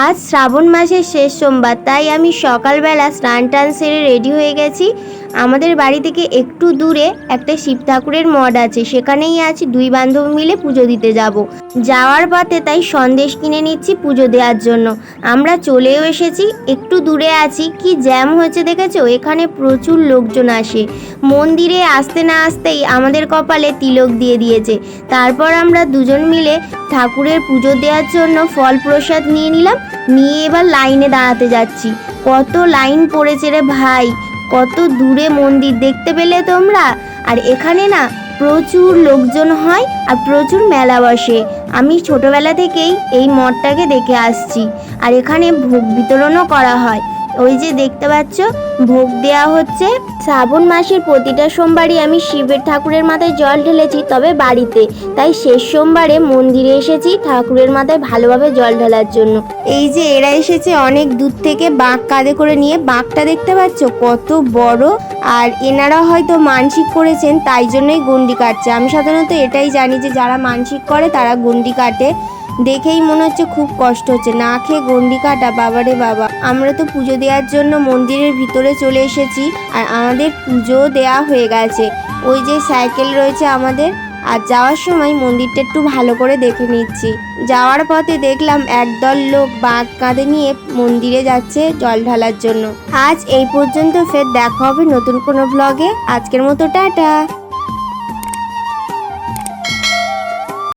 আজ শ্রাবণ মাসের শেষ সোমবার তাই আমি সকালবেলা স্নান টান সেরে রেডি হয়ে গেছি। আমাদের বাড়ি থেকে একটু দূরে একটা শিব ঠাকুরের মঠ আছে। সেখানেই আছি দুই বান্ধব মিলে পুজো দিতে যাব। যাওয়ার পথে তাই সন্দেশ কিনে নিচ্ছি পুজো দেওয়ার জন্য। আমরা চলেও এসেছি, একটু দূরে আছি। কি জ্যাম হয়েছে দেখেছ? এখানে প্রচুর লোকজন আসে। মন্দিরে আসতে না আসতেই আমাদের কপালে তিলক দিয়ে দিয়েছে। তারপর আমরা দুজন মিলে ঠাকুরের পুজো দেওয়ার জন্য ফল প্রসাদ নিয়ে নিলাম। নিয়ে এবার লাইনে দাঁড়াতে যাচ্ছি। কত লাইন পড়েছে রে ভাই! কত দূরে মন্দির দেখতে পেলে তোমরা? আর এখানে না প্রচুর লোকজন হয় আর প্রচুর মেলা বসে। আমি ছোটবেলা থেকেই এই মঠটাকে দেখে আসছি। আর এখানে ভোগ বিতরণও করা হয়। ওই যে দেখতে পাচ্ছ, ভোগ দেওয়া হচ্ছে। শ্রাবণ মাসের প্রতিটা সোমবারই আমি শিবের ঠাকুরের মাথায় জল ঢেলেছি, তবে বাড়িতে। তাই শেষ সোমবারে মন্দিরে এসেছি ঠাকুরের মাথায় ভালোভাবে জল ঢালার জন্য। এই যে এরা এসেছে অনেক দূর থেকে বাঁক কাঁধে করে নিয়ে। বাঁকটা দেখতে পাচ্ছ? কত বড়। আর এনারা হয়তো মানসিক করেছেন, তাই জন্যই গন্ডি কাটছে। আমি সাধারণত এটাই জানি যে, যারা মানসিক করে, তারা গন্ডি কাটে। দেখেই মনে হচ্ছে খুব কষ্ট হচ্ছে। না খেয়ে গন্ডি কাটা বাবারে বাবা। আমরা তো পুজো দেওয়ার জন্য মন্দিরের ভিতরে চলে এসেছি আর আমাদের পুজো দেওয়া হয়ে গেছে। ওই যে সাইকেল রয়েছে আমাদের। আর যাওয়ার সময় মন্দিরটা একটু ভালো করে দেখে নিচ্ছি। যাওয়ার পথে দেখলাম একদল লোক বাঁক কাঁধে নিয়ে মন্দিরে যাচ্ছে জল ঢালার জন্য। আজ এই পর্যন্ত ফের দেখা হবে নতুন কোনো ব্লগে আজকের মতো টাটা।